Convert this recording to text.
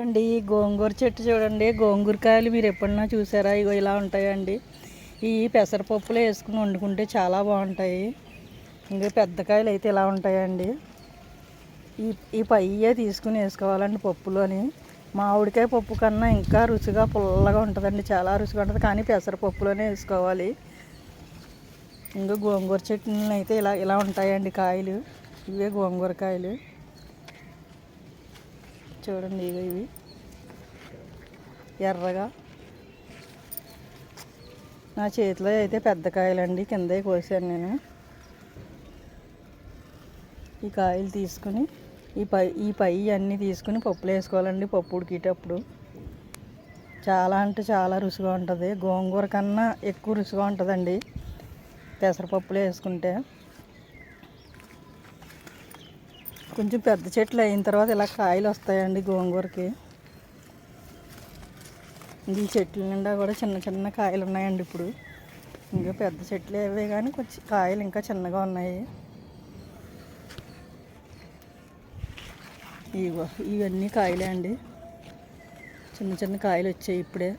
చూడండి ఈ గోంగూర చెట్టు చూడండి. గోంగూర కాయలు మీరు ఎప్పుడన్నా చూసారా? ఇగో ఇలా ఉంటాయండి. ఈ పెసరపప్పులో వేసుకుని వండుకుంటే చాలా బాగుంటాయి. ఇంకా పెద్ద కాయలు అయితే ఇలా ఉంటాయండి. ఈ ఈ పయ్యే తీసుకుని వేసుకోవాలండి పప్పులోని మామిడికాయ పప్పు కన్నా ఇంకా రుచిగా పుల్లగా ఉంటుందండి. చాలా రుచిగా ఉంటుంది. కానీ పెసరపప్పులోనే వేసుకోవాలి. ఇంకా గోంగూర చెట్టునైతే అయితే ఇలా ఇలా ఉంటాయండి కాయలు. ఇవే గోంగూర కాయలు చూడండి ఇగో ఇవి. ఎర్రగా. నా చేతిలో అయితే పెద్ద కాయలండి కిందే కోసాను నేను. ఈ కాయలు తీసుకుని ఈ పై ఈ పై అన్నీ తీసుకుని పప్పులు వేసుకోవాలండి పప్పు ఉడికేటప్పుడు. చాలా అంటే చాలా రుచిగా ఉంటుంది. గోంగూర కన్నా ఎక్కువ రుచిగా ఉంటుందండి. పెసరపప్పులు వేసుకుంటే. కొంచెం పెద్ద చెట్లు అయిన తర్వాత ఇలా కాయలు వస్తాయండి గోంగూరకి. ఈ చెట్ల నిండా కూడా చిన్న చిన్న కాయలు ఉన్నాయండి ఇప్పుడు. ఇంకా పెద్ద చెట్లు ఏవే కానీ కొంచెం కాయలు ఇంకా చిన్నగా ఉన్నాయి. ఇగో ఇవన్నీ కాయలే అండి చిన్న చిన్న కాయలు వచ్చాయి ఇప్పుడే.